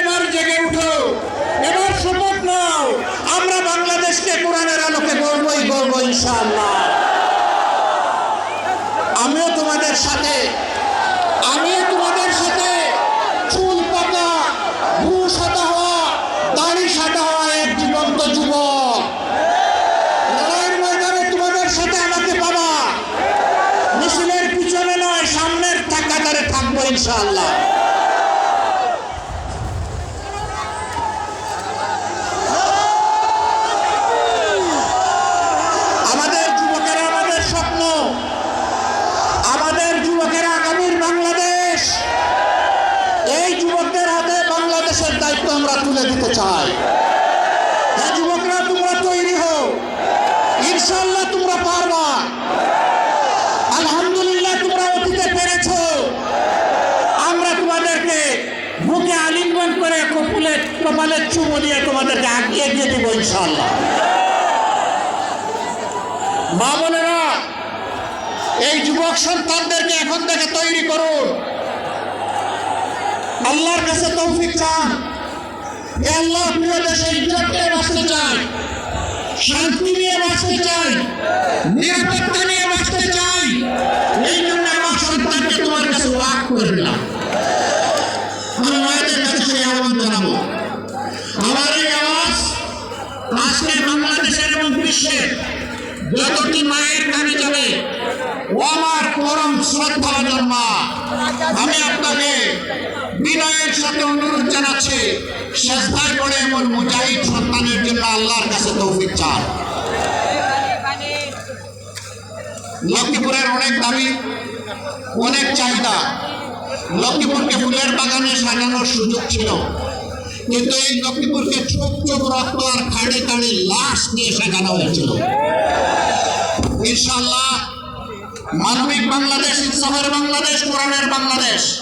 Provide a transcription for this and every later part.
এবার জেগে উঠো। এবার শপথ নাও। আমরা বাংলাদেশকে কোরআনের আলোকে গড়বই গড়ব ইনশাআল্লাহ। আমিও তোমাদের সাথে, আমিও তোমাদের সাথে চুল পাকা ভূ সাদা হওয়া, দাড়ি সাদা হওয়া এক জীবন্ত যুবক। লড়াইয়ের ময়দানে তোমাদের সাথে আমাকে পাবা। মিছিলের পিছনে নয়, সামনের কাতারে থাকব ইনশাআল্লাহ। যুবকরা তোমরা তৈরি হও। ইনশাল্লাহ তোমরা পারবা। আলহামদুলিল্লাহ তোমরা অতীতে পেরেছ। আমরা তোমাদেরকে বুকে আলিঙ্গন করে কপুলে কপালের চুমো দিয়ে তোমাদেরকে আগিয়ে দিয়ে দেবো ইনশাল্লাহ মা বোনেরা, এই যুবক সন্তানদেরকে এখন থেকে তৈরি করুন। আল্লাহর কাছে তৌফিক চান। আল্লাহ প্রিয় দেশে ইজ্জত নিয়ে বাঁচতে চাই, শান্তি নিয়ে বাঁচতে চাই, নিরাপত্তা নিয়ে বাঁচতে চাই, এই জন্য আমার সন্তানকে তোমার কাছে ওয়াক করে দিলাম। আমি মায়েদের কাছে সেই আহ্বান জানাব। আমার এই আওয়াজ আজকে বাংলাদেশের এবং বিশ্বের যতটি মায়ের কানে যাবে, ও আমার পরম শ্রদ্ধা জন্মা আমি আপনাকে বিনয়ের সাথে অনুরোধ জানাচ্ছি শেষদায় করে এমন মুজাহিদ সন্তানের জন্য আল্লাহর কাছে তৌফিক চান। লক্ষ্মীপুরের অনেক দাবি, অনেক চাহিদা। লক্ষ্মীপুরকে ফুলের বাগানে সাজানোর সুযোগ ছিল। কিন্তু এই লক্ষ্মীপুরকে চোখ চোখ রক্ত আর খাড়ে খাড়ে লাশ দিয়ে সাজানো হয়েছিল। ইনশাল্লাহ মানবিক বাংলাদেশ ইসলামের বাংলাদেশ, কোরআনের বাংলাদেশ।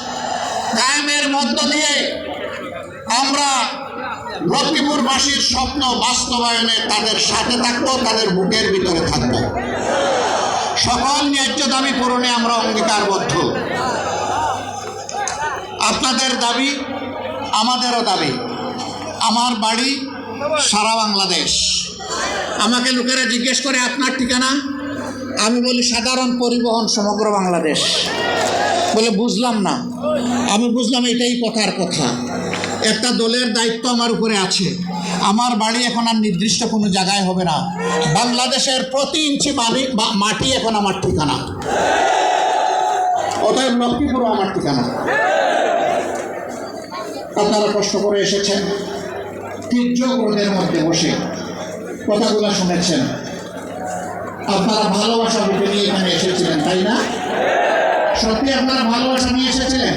কায়েমের মধ্য দিয়ে আমরা লক্ষ্মীপুরবাসীর স্বপ্ন বাস্তবায়নে তাদের সাথে থাকব, তাদের বুকের ভিতরে থাকব। সকল ন্যায্য দাবি পূরণে আমরা অঙ্গীকারবদ্ধ। আপনাদের দাবি, আমাদেরও দাবি। আমার বাড়ি সারা বাংলাদেশ। আমাকে লোকেরা জিজ্ঞেস করে, আপনার ঠিকানা? আমি বলি সাধারণ পরিবহন সমগ্র বাংলাদেশ। বলে বুঝলাম না। আমি বুঝলাম এটাই কথার কথা। একটা দলের দায়িত্ব আমার উপরে আছে। আমার বাড়ি এখন আর নির্দিষ্ট কোনো জায়গায় হবে না। বাংলাদেশের প্রতি ইঞ্চি মাটি বা- মাটি এখন আমার ঠিকানা। অতএব লক্ষ্মীপুরও আমার ঠিকানা। আপনারা কষ্ট করে এসেছেন। তীর্য রোদের মধ্যে বসে কথাগুলো শুনেছেন। আপনারা ভালোবাসা বুকে নিয়ে এখানে এসেছিলেন তাই না? সত্যি আপনারা ভালোবাসা নিয়ে এসেছিলেন?